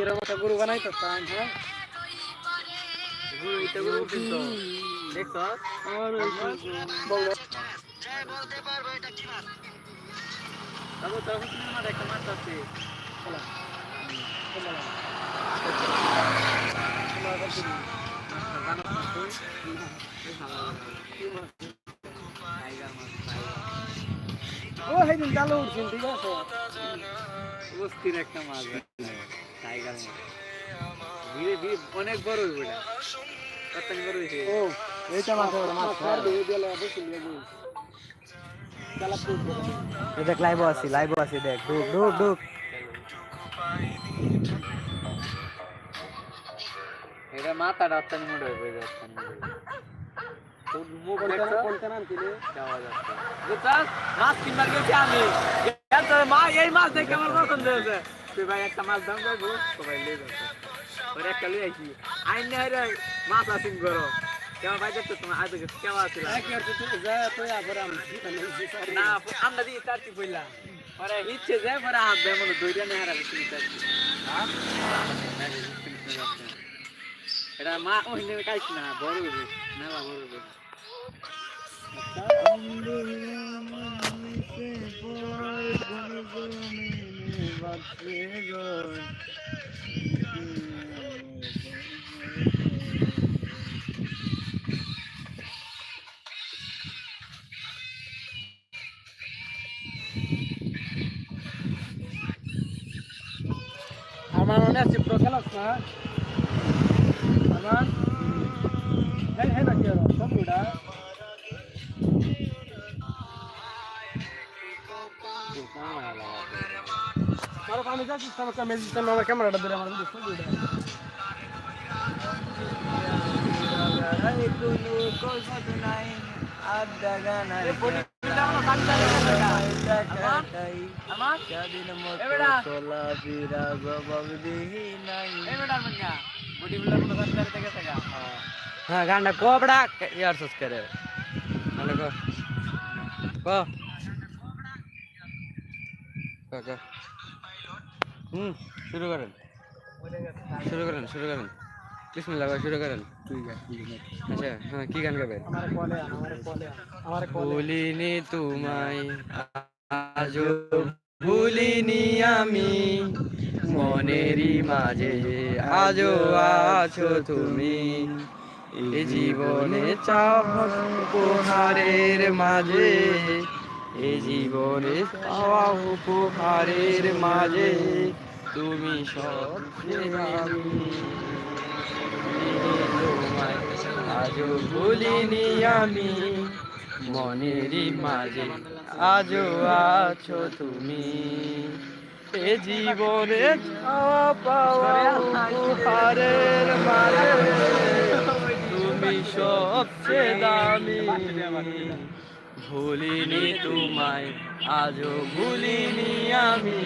এরকম একটা গরু বানাইতো তাই হ্যাঁ ও সেদিন জালে উঠছেন ঠিক আছে একটা মাছ টাইগার মাছ ধীরে ধীরে অনেক বড় হইব এটা কতখানি বড় হয়েছে ও এইটা মাছ মাছ ছাড় দিয়ে দিলে বেশি লেগে জালা পুষ দেখ লাইভ আছি লাইভ আছি দেখ ডুক ডুক ডুক এটা মাথাটা আত্মানি মোটা হয়ে যাচ্ছে তোর মুখ দেখছ কোনটা নাম ছিল যাওয়া যাচ্ছে বুঝছাস মাছ কিনবার গেছি আমি এত মা এই মাছ দেখে আমার পছন্দ হয়েছে তুই ভাই একটা মাছ দাম যাব সবাই লিয়ে যাচ্ছে ওর একটা লিয়ে আইছি আইন না রে মাছ আসিন করো কেমন ভাই দেখছ তোমার আজ কেমন আছিল আমি না আমরা দিয়ে তারটি বললাম পরে ইচ্ছে যে পরে হাত দেয় মনে দইটা নেই হারা বেশি তারটি এটা মা ওই খাইছি না বড় মেলা বড় আমার মনে আছে প্রো খেলাস না আমার হ্যাঁ হ্যাঁ না কি আর সবগুলা মারো আমি যাচ্ছি আমার ক্যামেরা দিতে আমার ক্যামেরাটা ধরে আমার দেখো সবগুলা আমার এবেটা এবেটা মন্যা বডি বিল্ডার মতো কাজ করতে গেছে গা হ্যাঁ গানটা কপড়া, ইয়ার করে। কো। কো কো। হুম, শুরু করেন। শুরু করেন শুরু করেন। বিসমিল্লাহ, ভাই, শুরু করেন। আচ্ছা হ্যাঁ কি গান গাবেন? ভুলিনি তোমায়, আজও ভুলিনি আমি। মনেরই মাঝে আজও আছো তুমি। এই জীবনে চাও উপহারের মাঝে এই জীবনে চাওয়া উপহারের মাঝে তুমি সব আজও ভুলিনি আমি মনেরই মাঝে আজও আছো তুমি। এ জীবনে চাওয়া পাওয়া উপহারের মাঝে তুমি সবচেয়ে দামি। ভুলিনি তোমায় আজও ভুলিনি আমি।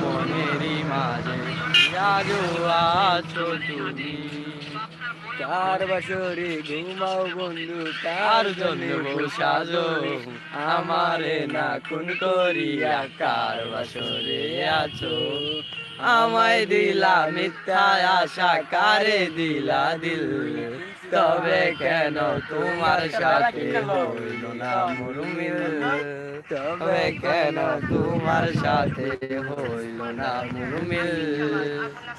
মনেরই মাঝে আজও আছো তুমি। চার বছরে ঘুমাও বন্ধু তার জন্য সাজো। আমারে না কোন করিয়া কার বছরে আছো। আমায় দিলা মিথ্যা আশা কারে দিলা দিল? তবে কেন তোমার সাথে হইল না মুরমিল? তবে কেন তোমার সাথে হইল না মুরমিল?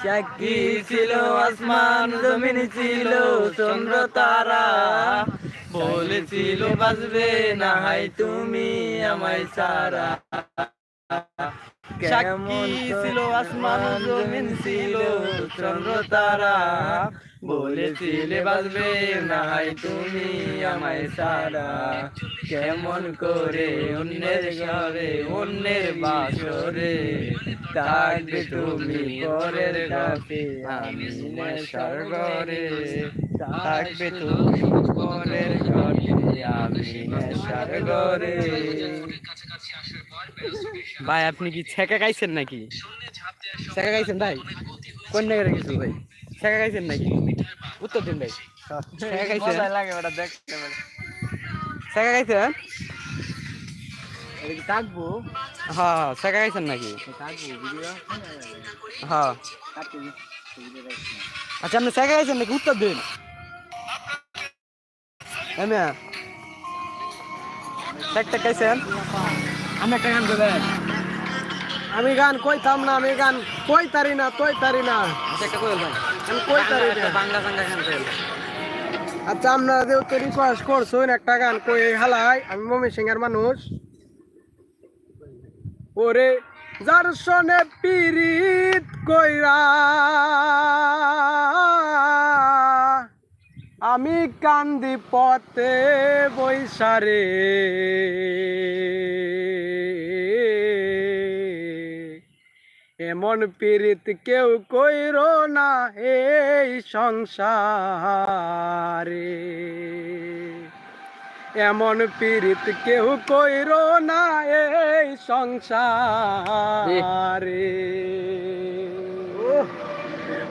সাক্ষী ছিল? আসমান জমিন ছিল চন্দ্র তারা? বলেছিল বাজবে না হাই তুমি আমায় সারা সাক্ষী ছিল আসমান জমিন ছিল চন্দ্র তারা? বলেছিলে বাজবে নাই তুমি আমায় সারা কেমন করে অন্যের ঘরে অন্যের বাসরে থাকবে তুমি পরের কাছে আমি ঘরে থাকবে তুমি পরের ঘরে আমি নেশার ভাই আপনি কি ছেঁকা গাইছেন নাকি? ছেঁকা গাইছেন ভাই? কোন জায়গায় কিছু ভাই? ছেঁকা গাইছেন নাকি? উত্তর দিন ভাই। লাগে ওটা দেখতে ছেঁকা গাইছেন? থাকব হ্যাঁ হ্যাঁ শেখা গেছেন নাকি? হ্যাঁ আচ্ছা আপনি শেখা গেছেন নাকি? উত্তর দিন। এমনি শেখটা খাইছেন আমি একটা গান আমি গান কইতাম না আমি গান কই তারি না তই তারি না। আচ্ছা একটা ভাই। কই না বাংলা গানটা গান আচ্ছা আপনারা যেহেতু রিকোয়েস্ট করছেন একটা গান কই হালাই আমি মমি সিংহের মানুষ। ওরে যার সনে পিরিত কইরা আমি কান্দি পথে বৈশারে। এমন পীড়িত কেউ কইর না এই সংসারে। এমন পীড়িত কেউ কইর না এই সংসারে।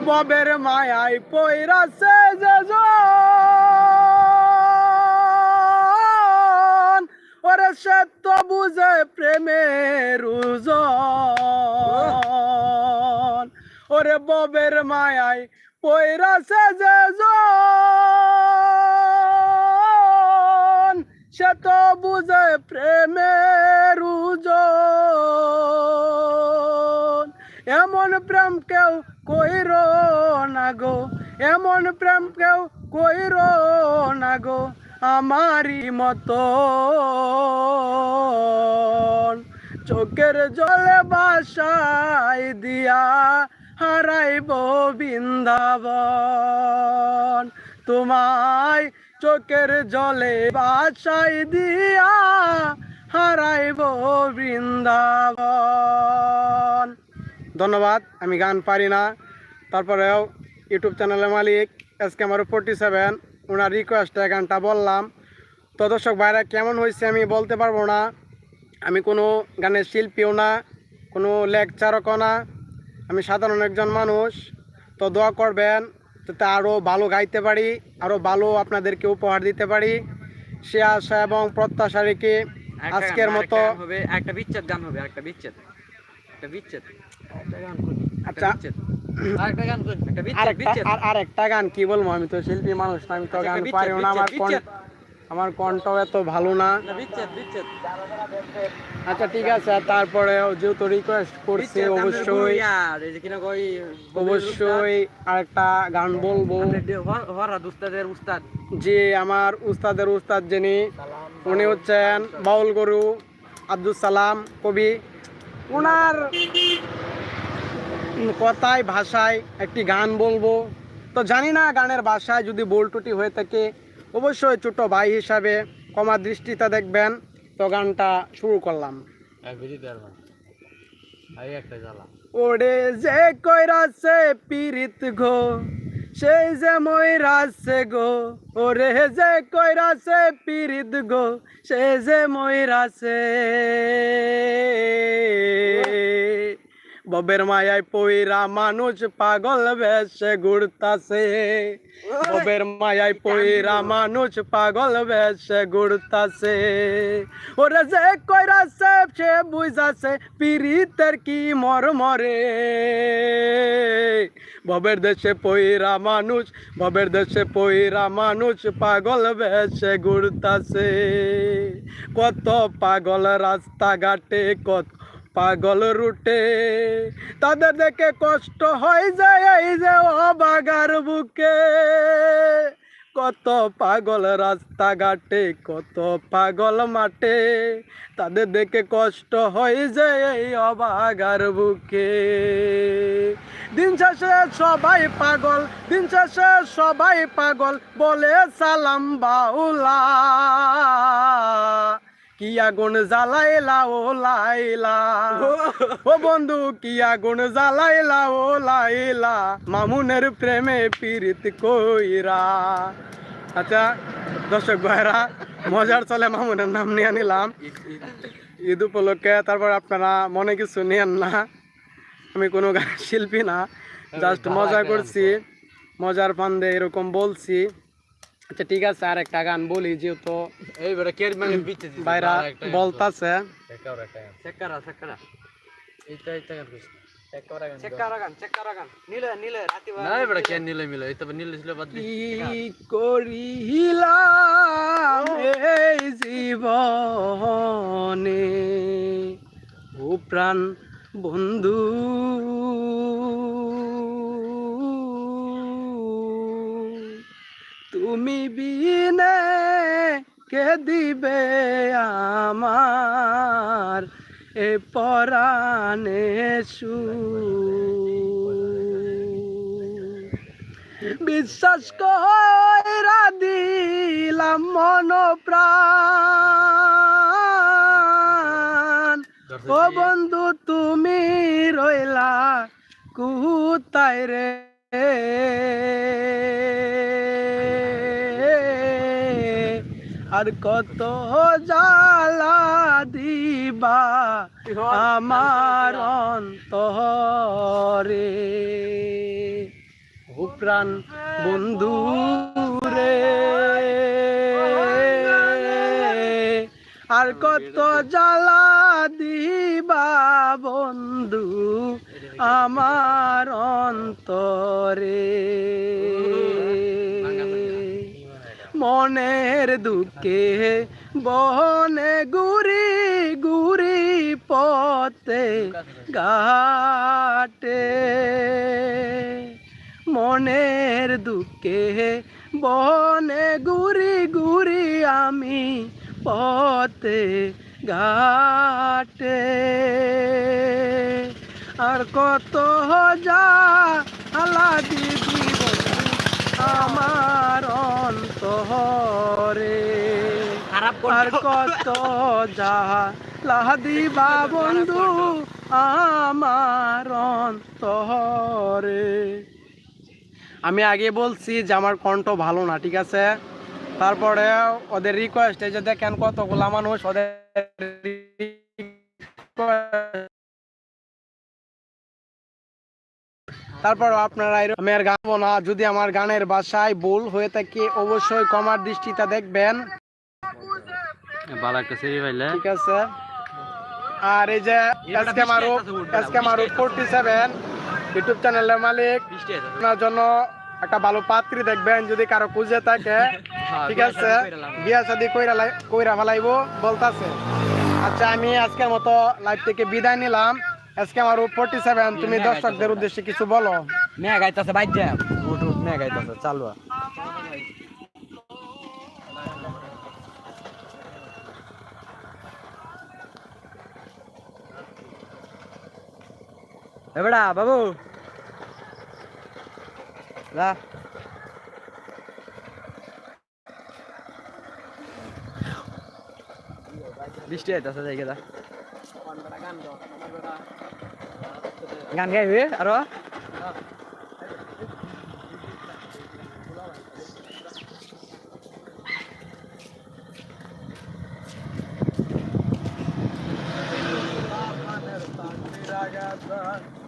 ববের মায়াই পয়রাছে যে ওরে ববের মায়াই পয়রাছে যে সে তো বুঝে প্রেমের এমন প্রেম কেউ কইর না গো, এমন প্রেম কেউ কইর না গো, আমারই মতো চোখের জলে বাসাই দিয়া হারাইব বৃন্দাবন। তোমায় চোখের জলে বাসাই দিয়া হারাইব বৃন্দাবন। ধন্যবাদ, আমি গান পারি না। তারপরেও ইউটিউব চ্যানেলের মালিক এস ক্যামেরো ফোরটি সেভেন ওনার রিকোয়েস্টে গানটা বললাম। তো দর্শক ভাইরা, কেমন হয়েছে আমি বলতে পারব না। আমি কোনো গানের শিল্পীও না, কোনো লেকচারকও না। আমি সাধারণ একজন মানুষ তো দোয়া করবেন যাতে আরও ভালো গাইতে পারি আরও ভালো আপনাদেরকে উপহার দিতে পারি। সে আশা এবং প্রত্যাশা রেখে আজকের মতো হবে একটা বিচ্ছেদ গান হবে একটা বিচ্ছেদ। একটা বিচ্ছেদ। আচ্ছা। একটা গান একটা আরেকটা বিচ্ছেদ। আর আরেকটা গান কি বলব? আমি তো শিল্পী মানুষ না আমি তো আচ্ছা, গান একটা পারিও না আমার। আমার কণ্ঠ এত ভালো না। আচ্ছা ঠিক আছে তারপরে যেহেতু রিকোয়েস্ট করছে অবশ্যই অবশ্যই আরেকটা গান বলব। উস্তাদ। যে আমার উস্তাদের উস্তাদ যিনি উনি হচ্ছেন বাউল গরু আব্দুল সালাম কবি। ওনার কথায় ভাষায় একটি গান বলব। তো জানি না গানের ভাষায় যদি বোল টুটি হয়ে থাকে অবশ্যই ছোট ভাই হিসাবে কমা দৃষ্টিতে দেখবেন তো গানটা শুরু করলাম। ওরে যে কইরাছে পীড়িত গো সেই যে ময়রাছে গো ওরে যে কইরাছে পীড়িত গো সে যে ময়রাছে ববের মায়ায় পইরা মানুষ পাগল বেশে ঘুরতাছে। ববের মায়ায় পইরা মানুষ পাগল বেশে ঘুরতাছে। ওরে যে কইরাছে সে বুঝাছে পীড়িতের কি মর মরে ববের দেশে পইরা মানুষ, ববের দেশে পইরা মানুষ পাগল বেশে ঘুরতাছে। কত পাগল রাস্তাঘাটে, কত পাগল রুটে, তাদের দেখে কষ্ট হয়ে যায় এই যে অবাগার বুকে। কত পাগল রাস্তাঘাটে, কত পাগল মাঠে, তাদের দেখে কষ্ট হয়ে যায় এই অবাগার বুকে। দিন শেষে সবাই পাগল, দিন শেষে সবাই পাগল, বলে সালাম বাউলা। কি আগুন জ্বালাইলা ও লাইলা? ও। বন্ধু কি আগুন জ্বালাইলা ও লাইলা? মামুনের প্রেমে পীড়িত কইরা। আচ্ছা দর্শক ভাইরা মজার চলে মামুনের নাম নিয়ে নিলাম। ঈদ উপলক্ষে তারপর আপনারা মনে কিছু নিয়েন না। আমি কোনো গান শিল্পী না জাস্ট মজা করছি মজার ফান্দে এরকম বলছি। আচ্ছা ঠিক আছে আর একটা গান বলি যেহেতু এই বেটা কের মানে দিছে বাইরা বলতাছে। সেকারা সেকারা এইটা এইটা গান কইছ। চেক করা গান চেক বিনে কে দিবে আমার এ পরাণে সু বিশ্বাস কইরা দিলাম মন প্রাণ। ও বন্ধু তুমি রইলা কুতাই রে? আর কত জ্বালা দিবা আমার অন্তরে। ও প্রাণ বন্ধু রে। আর কত জ্বালা দিবা বন্ধু আমার অন্তরে। মনের দুঃখে বনে গুরি গুরি পথে ঘাটে। মনের দুঃখে বনে গুরি গুরি আমি পথে ঘাটে। আর কত যা আলা দিদি আমার অন্তরে। খারাপ আর কত যা লাদিবা বন্ধু আমার অন্তরে। আমি আগে বলছি যে আমার কণ্ঠ ভালো না ঠিক আছে? তারপরে ওদের রিকোয়েস্ট এই যে দেখেন কতগুলা মানুষ ওদের তারপর আপনারা আমি আর গাবো না। যদি আমার গানের বাসায় ভুল হয়ে থাকে অবশ্যই কমার দৃষ্টিটা দেখবেন। ঠিক আছে। আর এই যে SK Maruf SK Maruf forty seven YouTube চ্যানেলের মালিক। আপনার জন্য একটা ভালো পাত্রী দেখবেন যদি কারও খুঁজে থাকে। ঠিক আছে। বিয়া শাদি কইরা কইরা ফেলাইবো বলতাছে। আচ্ছা আমি আজকের মতো লাইভ থেকে বিদায় নিলাম। আজকে আমার ফোরটি সেভেন তুমি দর্শকদের উদ্দেশ্যে কিছু বলো। মেয়া গাইতাছে বাইর যা। উঠ উঠ মেয়া গাইতাছে চালু এবাড়া বাবু। লা বৃষ্টি আইতাছে জায়গা দা গান গাইবে আরও Oito.